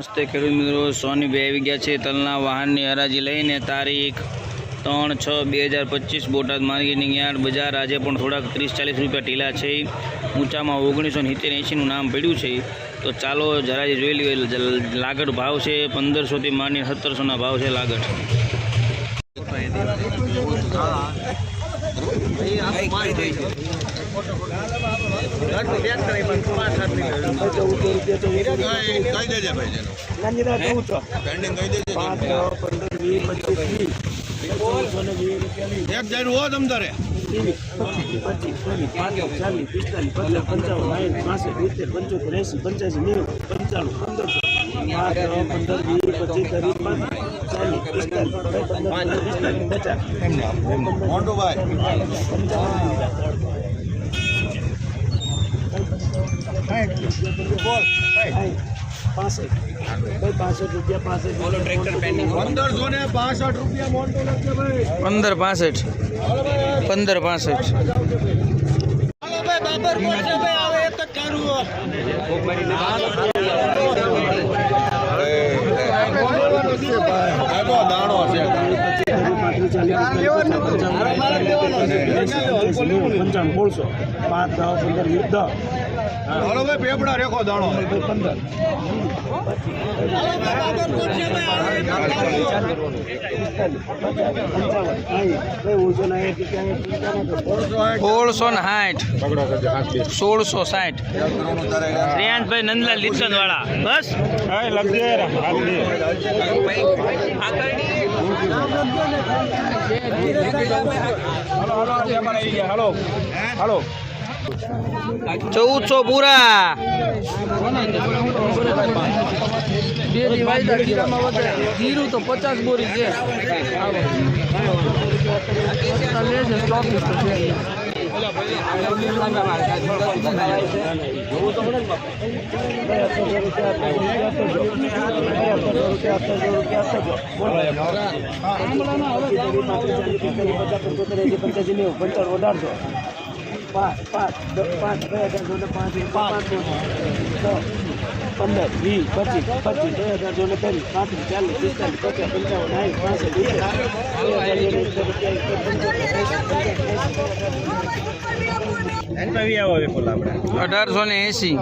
નમસ્તે ખેડૂત મિત્રો, સોની બે આવી ગયા છે તલના વાહનની હરાજી લઈને તારીખ ત્રણ છ બે હજાર પચીસ બોટાદ માર્ગીની યાર્ડ બજાર. આજે પણ થોડાક ત્રીસ ચાલીસ રૂપિયા ઢીલા છે. ઊંચામાં ઓગણીસો સિત્તેર એંશીનું નામ પડ્યું છે. તો ચાલો જરાજી જોઈ લઈએ જ- લાગડ ભાવ છે પંદરસોથી માંડીને સત્તરસોના ભાવ છે લાગડ. એક જણ હો તમ તારે ત્રીસ પચીસ પચીસ ત્રીસ ચાલીસ પિસ્તાલીસ પચાસ પંચાવન સાઠ પાસઠ સિત્તેર પંચોતેર એંસી પંચ્યાસી નેવું પંચાણું પંદર પંદર વીસ પચીસ ત્રીસ પાંત્રીસ ચાલીસ પિસ્તાલીસ પંદર પિસ્તાલીસ પચાસ મોન્ટુભાઈ પાસઠ ભાઈ પાસઠ રૂપિયા પાસઠ બોલો ટ્રેક્ટર પંદરસો ને પાસઠ રૂપિયા મોન્ટુ લખજે ભાઈ પંદર પાસઠ પંદર પાસઠ આનો દાણો છે પંચાણું બોલશો પાંચ દસ પંદર વીસ દસ ભાઈ પેપડા રેખો દાણો. પંદર. સોળસો ને સાઠ સોળસો સાઠ. શ્રેયાંશભાઈ નંદલાલ લીચંદ વાળા બસ ચૌદસો પૂરા. બે દિવાળી ખીરામાં વધારે જીરું તો પચાસ બોરી છે ચોવીસ તો છે અઢારસો પાંચ પાંચ પાંચ બે હજાર જોડે પાંચ પાંચ પંદર વીસ પચીસ પચીસ બે હજાર જોડે ત્રીસ પાંત્રીસ ચાલીસ પિસ્તાલીસ પચાસ પંચાવન સાઠ પાસઠ સિત્તેર અઢારસો ને એંસી.